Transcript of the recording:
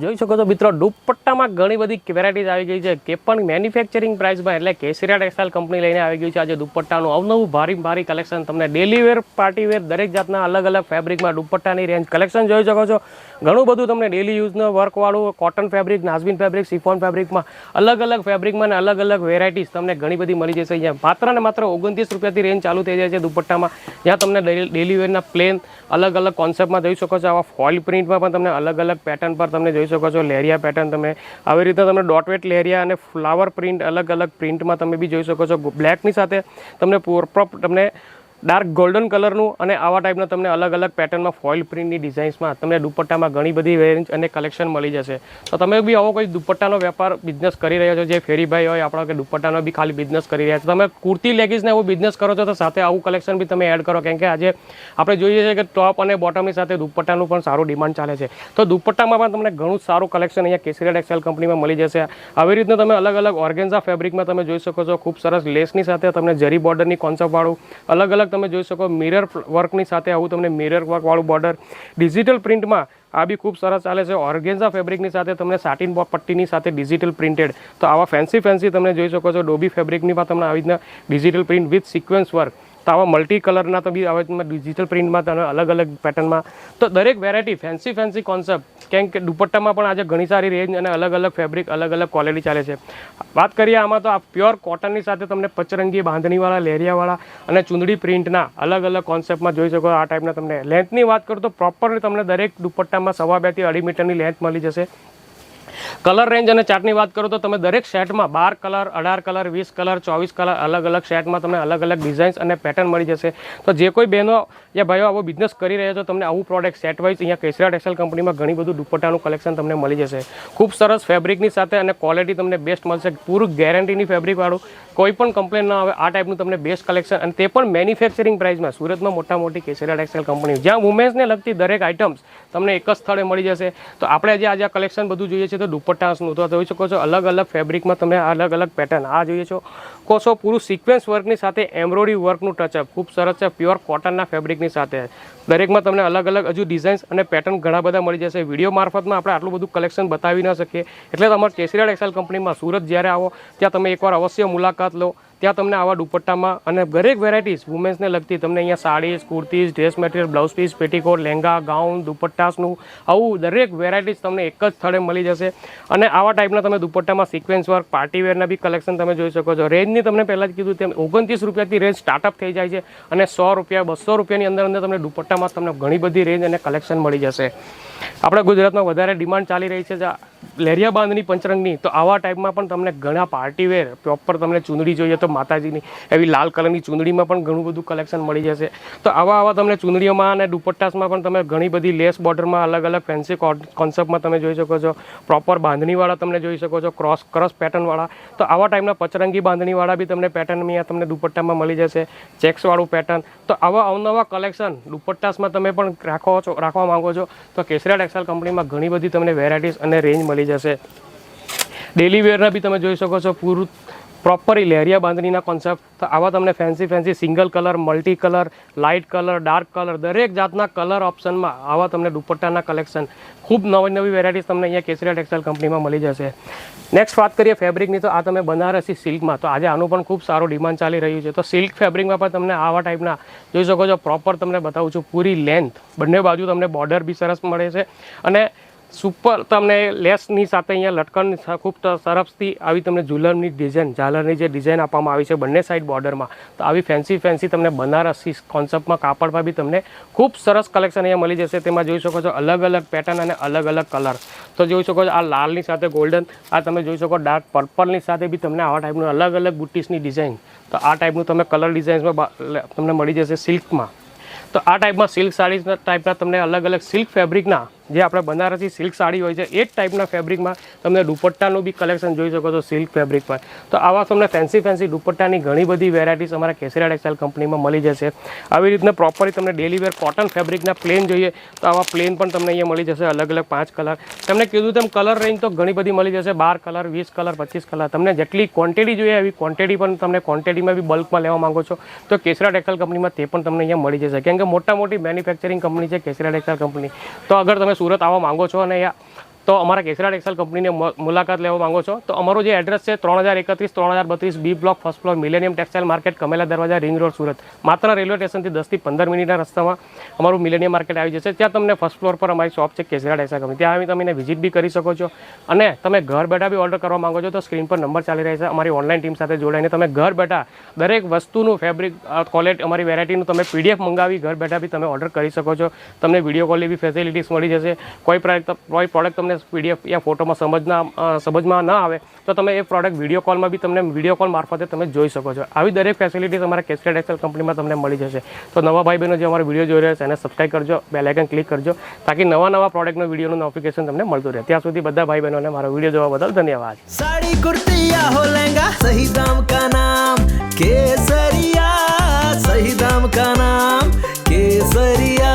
જોઈ શકો છો મિત્રો, દુપટ્ટામાં ઘણી બધી વેરાયટીઝ આવી ગઈ છે કે પણ મેન્યુફેક્ચરિંગ પ્રાઇસમાં એટલે કેસરિયા ટેક્સટાઇલ કંપની લઈને આવી ગયું છે. આજે દુપટ્ટાનું અવનવું ભારી ભારી કલેક્શન તમને ડેલી વેર પાર્ટી વેર દરેક જાતના અલગ અલગ ફેબ્રિકમાં દુપટ્ટાની રેન્જ કલેક્શન જોઈ શકો છો. ઘણું બધું તમને ડેલી યુઝનું વર્કવાળું કોટન ફેબ્રિક નાઝબીન ફેબ્રિક સિફોન ફેબ્રિકમાં અલગ અલગ ફેબ્રિકમાં અલગ અલગ વેરાયટીઝ તમને ઘણી બધી મળી જશે અહીંયા. માત્ર ને માત્ર ઓગણત્રીસ રૂપિયાથી રેન્જ ચાલુ થઈ જાય છે દુપટ્ટામાં. જ્યાં તમને ડેલી વેરના પ્લેન અલગ અલગ કોન્સેપ્ટમાં જોઈ શકો છો. આવા ફોઇલ પ્રિન્ટમાં પણ તમને અલગ અલગ પેટર્ન પર તમને જોઈ શકો છો લેરિયા પેટર્ન તમે આવી રીતે તમે ડોટવેટ લેરિયા અને ફ્લાવર પ્રિન્ટ અલગ અલગ પ્રિન્ટમાં તમે બી જોઈ શકો છો. બ્લેકની સાથે તમને પ્રોપર તમને ડાર્ક ગોલ્ડન કલરનું અને આવા ટાઈપના તમને અલગ અલગ પેટર્નમાં ફોઇલ પ્રિન્ટની ડિઝાઇન્સમાં તમને દુપટ્ટામાં ઘણી બધી રેન્જ અને કલેક્શન મળી જશે. તો તમે બી આવો કોઈ દુપટ્ટાનો વેપાર બિઝનેસ કરી રહ્યા છો, જે ફેરીભાઈ હોય, આપણા કે દુપટ્ટાનો બી ખાલી બિઝનેસ કરી રહ્યા છો. તમે કુર્તી લેગીઝને એવું બિઝનેસ કરો છો તો સાથે આવું કલેક્શન બી તમે એડ કરો. કેમ કે આજે આપણે જોઈએ છીએ કે ટોપ અને બોટમની સાથે દુપટ્ટાનું પણ સારું ડિમાન્ડ ચાલે છે. તો દુપટ્ટામાં પણ તમને ઘણું સારું કલેક્શન અહીંયા કેસરિયા ટેક્સટાઇલ કંપનીમાં મળી જશે. આવી રીતના તમે અલગ અલગ ઓર્ગેન્ઝા ફેબ્રિકમાં તમે જોઈ શકો છો. ખૂબ સરસ લેસની સાથે તમને જરી બોર્ડરની કોન્સેપ્ટવાળું અલગ અલગ તમે જોઈ શકો મિરર વર્કની સાથે આવું તમને મિરર વર્કવાળું બોર્ડર ડિજિટલ પ્રિન્ટમાં આ બી ખૂબ સરસ ચાલે છે. ઓર્ગેન્ઝા ફેબ્રિકની સાથે તમને સાટિન પટ્ટીની સાથે ડિજિટલ પ્રિન્ટેડ તો આવા ફેન્સી ફેન્સી તમે જોઈ શકો છો. ડોબી ફેબ્રિકની પણ તમને આવી રીતના digital print with sequence work તો આવા મલ્ટી કલરના તો બી આવે ડિજિટલ પ્રિન્ટમાં તમે અલગ અલગ પેટર્નમાં તો દરેક વેરાયટી ફેન્સી ફેન્સી કોન્સેપ્ટ કેમ કે દુપટ્ટામાં પણ આજે ઘણી સારી રેન્જ અને અલગ અલગ ફેબ્રિક અલગ અલગ ક્વોલિટી ચાલે છે. વાત કરીએ આમાં તો આ પ્યોર કોટનની સાથે તમને પચરંગી બાંધણીવાળા, લેરિયાવાળા અને ચૂંદડી પ્રિન્ટના અલગ અલગ કોન્સેપ્ટમાં જોઈ શકો આ ટાઈપના તમને. લેન્થની વાત કરું તો પ્રોપરલી તમને દરેક દુપટ્ટામાં સવા બેથી અઢી મીટરની લેન્થ મળી જશે. કલર રેન્જ અને ચાર્ટની વાત કરું તો તમે દરેક સેટમાં બાર કલર, અઢાર કલર, વીસ કલર, ચોવીસ કલર અલગ અલગ સેટમાં તમને અલગ અલગ ડિઝાઇન્સ અને પેટર્ન મળી જશે. તો જે કોઈ બહેનો યા ભાઈઓ આવો બિઝનેસ કરી રહ્યા છો, તમને આવું પ્રોડક્ટ સેટ વાઇઝ અહીંયા કેસરા ટેક્સટાઇલ કંપનીમાં ઘણી બધું દુપટ્ટાનું કલેક્શન તમને મળી જશે. ખૂબ સરસ ફેબ્રિકની સાથે અને ક્વોલિટી તમને બેસ્ટ મળશે. પૂરું ગેરંટીની ફેબ્રિકવાળું કોઈ પણ કમ્પ્લેન ના આવે, આ ટાઈપનું તમને બેસ્ટ કલેક્શન અને તે પણ મેન્યુફેક્ચરિંગ પ્રાઇસમાં સુરતમાં મોટા મોટી કેસરા ટેક્સટાઇલ કંપની જ્યાં વુમેન્સને લગતી દરેક આઇટમ્સ તમને એક જ સ્થળે મળી જશે. તો આપણે આજે આજે આ કલેક્શન બધું જોઈએ છે તો દુપટ્ટાસનું તો જોઈ શકો છો, અલગ અલગ ફેબ્રિકમાં તમે અલગ અલગ પેટર્ન આ જોઈએ છો. કોસો પૂરું સિક્વન્સ વર્કની સાથે એમ્બ્રોઇડરી વર્કનું ટચઅપ ખૂબ સરસ છે પ્યોર કોટનના ફેબ્રિકની સાથે. દરેકમાં તમને અલગ અલગ હજુ ડિઝાઇન્સ અને પેટર્ન ઘણા બધા મળી જશે. વીડિયો મારફતમાં આપણે આટલું બધું કલેક્શન બતાવી ન શકીએ. એટલે તમારે કેસરીયાળ ટેક્સટાઇલ કંપનીમાં સુરત જ્યારે આવો, ત્યાં તમે એકવાર અવશ્ય મુલાકાત લો. ત્યાં તમને આવા દુપટ્ટામાં અને દરેક વેરાયટીઝ વુમેન્સને લગતી તમને અહીંયા saris, kurtis dress material blouse piece petticoat lehenga gown દુપટ્ટાસનું આવું દરેક વેરાયટીઝ તમને એક જ સ્થળે મળી જશે. અને આવા ટાઈપના તમે દુપટ્ટામાં સિક્વન્સ વર્ક પાર્ટી વેરના બી કલેક્શન તમે જોઈ શકો છો. રેન્જની તમને પહેલાં જ કીધું તેમ ઓગણત્રીસ રૂપિયાથી રેન્જ સ્ટાર્ટઅપ થઈ જાય છે અને સો રૂપિયા, બસો રૂપિયાની અંદર અંદર તમને દુપટ્ટામાં તમને ઘણી બધી રેન્જ અને કલેક્શન મળી જશે. આપણા ગુજરાતમાં વધારે ડિમાન્ડ ચાલી રહી છે. લેરિયા બાંધની પંચરંગની, તો આવા ટાઈપમાં પણ તમને ઘણા પાર્ટી વેર, પ્રોપર તમને ચૂંદડી જોઈએ તો માતાજીની, એવી લાલ કલરની ચૂંદડીમાં પણ ઘણું બધું કલેક્શન મળી જશે. તો આવા આવા તમને ચૂંદડીઓમાં અને દુપટ્ટાસમાં પણ તમે ઘણી બધી લેસ બોર્ડરમાં અલગ અલગ ફેન્સી કોન્સેપ્ટમાં તમે જોઈ શકો છો. પ્રોપર બાંધણીવાળા તમને જોઈ શકો છો, ક્રોસ ક્રોસ પેટર્નવાળા. તો આવા ટાઈપના પચરંગી બાંધણીવાળા બી તમને પેટર્ન અહીંયા તમને દુપટ્ટામાં મળી જશે, ચેક્સવાળું પેટર્ન. તો આવા અવનવા કલેક્શન દુપટ્ટાસમાં તમે પણ રાખો છો, રાખવા માંગો છો. તો કેસરા ટેક્સટાઇલ કંપનીમાં ઘણી બધી તમને વેરાયટીઝ અને રેન્જ મળી જશે. ડેલી વેરના બી તમે જોઈ શકો છો, પૂરું પ્રોપરલી લહેરિયા બાંધણીના કોન્સેપ્ટ આવા તમને fancy fancy single colour multi colour light colour dark colour દરેક જાતના કલર ઓપ્શનમાં આવા તમને દુપટ્ટાના કલેક્શન ખૂબ નવી નવી વેરાયટીઝ તમને અહીંયા કેસરિયા ટેક્સટાઇલ કંપનીમાં મળી જશે. નેક્સ્ટ વાત કરીએ ફેબ્રિકની તો આ તમે બનારસી સિલ્કમાં તો આજે આનું પણ ખૂબ સારું ડિમાન્ડ ચાલી રહ્યું છે. તો સિલ્ક ફેબ્રિકમાં પણ તમને આવા ટાઈપના જોઈ શકો છો પ્રોપર તમને બતાવું છું, પૂરી લેન્થ બંને બાજુ તમને બોર્ડર બી સરસ મળે છે. અને સુપર તમને લેસની સાથે અહીંયા લટકણ ખૂબ સરસથી આવી તમને ઝુલરની ડિઝાઇન ઝાલરની જે ડિઝાઇન આપવામાં આવી છે બંને સાઈડ બોર્ડરમાં તો આવી ફેન્સી ફેન્સી તમને બનારસી કોન્સેપ્ટમાં કાપડમાં બી તમને ખૂબ સરસ કલેક્શન અહીંયા મળી જશે. તેમાં જોઈ શકો છો અલગ અલગ પેટર્ન અને અલગ અલગ કલર તો જોઈ શકો છો આ લાલની સાથે ગોલ્ડન આ તમે જોઈ શકો ડાર્ક પર્પલની સાથે બી તમને આવા ટાઈપનું અલગ અલગ બુટીસની ડિઝાઇન તો આ ટાઈપનું તમે કલર ડિઝાઇન્સમાં તમને મળી જશે સિલ્કમાં તો આ ટાઈપમાં સિલ્ક સાડી ટાઈપના તમને અલગ અલગ સિલ્ક ફેબ્રિકના જે આપણે બનારસી સિલ્ક સાડી હોય છે, એ જ ટાઈપના ફેબ્રિકમાં તમને દુપટ્ટાનું બી કલેક્શન જોઈ શકો છો સિલ્ક ફેબ્રિક પર તો આવા તમને ફેન્સી ફેન્સી દુપટ્ટાની ઘણી બધી વેરાયટીઝ અમારા કેસરિયા ટેક્સટાઇલ કંપનીમાં મળી જશે. આવી રીતના પ્રોપરલી તમને ડેલી વેર કોટન ફેબ્રિકના પ્લેન જોઈએ, તો આવા પ્લેન પણ તમને અહીંયા મળી જશે, અલગ અલગ પાંચ કલર તમને કીધું તેમ કલર રેન્જ તો ઘણી બધી મળી જશે, બાર કલર વીસ કલર પચીસ કલર તમને જેટલી ક્વોન્ટિટી જોઈએ, એવી ક્વોન્ટિટી પણ તમને ક્વોન્ટિટીમાં બી બલ્કમાં લેવા માંગો છો. તો કેસરા ટેક્સટાઇલ કંપનીમાં તે પણ તમને અહીંયા મળી જશે. કેમ કે મોટા મોટી મેન્યુફેક્ચરિંગ કંપની છે કેસરા ટેક્સટાઇલ કંપની તો અગર તમે સુરત આવવા માંગો છો અને અહીંયા તો અમારા કેસરા ટેક્સટાઇલ કંપનીની મુલાકાત લેવા માંગો છો. તો અમારું જે એડ્રેસ છે ત્રણ હજાર એકત્રીસ, ત્રણ હજાર બત્રીસ B block first floor millennium textile market Kamela દરવાજા રિંગ રોડ સુરત. માત્ર રેલવે સ્ટેશનથી દસથી પંદર મિનિટના રસ્તામાં અમારું મિલેનિયમ માર્કેટ આવી જશે. ત્યાં તમને ફર્સ્ટ ફ્લોર પર અમારી શોપ છે કેસરા ટેક્સટાઇલ કંપની. ત્યાં આવી તમે વિઝિટ બી કરી શકો છો. અને તમે ઘર બેઠા બી ઓર્ડર કરવા માંગો છો, તો સ્ક્રીન પર નંબર ચાલી રહ્યા છે. અમારી ઓનલાઈન ટીમ સાથે જોડાઈને તમે ઘર બેઠા દરેક વસ્તુનું ફેબ્રિક ક્વોલિટી અમારી વેરાયટીનું તમે પીડીએફ મંગાવી, ઘર બેઠા બી તમે ઓર્ડર કરી શકો છો. તમને વીડિયો કોલની બી ફેસિલિટીસ મળી જશે. કોઈ પ્રોડક્ટ કોઈ પ્રોડક્ટ તમને પીડીએફ યા ફોટોમાં સમજના અ, સમજમાં ન આવે તો તમે એ પ્રોડક્ટ વિડીયો કોલમાં બી તમને વિડીયો કોલ મારફતે તમે જોઈ શકો છો આવી દરેક ફેસિલિટીઝ અમારા કેસ્ટેડ એક્સેલ કંપનીમાં તમને મળી જશે તો નવા ભાઈ બહેનો જે અમારો વિડીયો જોઈ રહ્યા છે એને સબસ્ક્રાઈબ કરજો બેલ આઇકન ક્લિક કરજો તાકી નવા નવા પ્રોડક્ટનો વિડીયોનું નોટિફિકેશન તમને મળતું રહે ત્યાં સુધી બધા ભાઈ બહેનોને મારો વિડીયો જોવા બદલ ધન્યવાદ साड़ी कुर्ती या हो लहंगा सही दाम का नाम केसरिया सही दाम का नाम केसरिया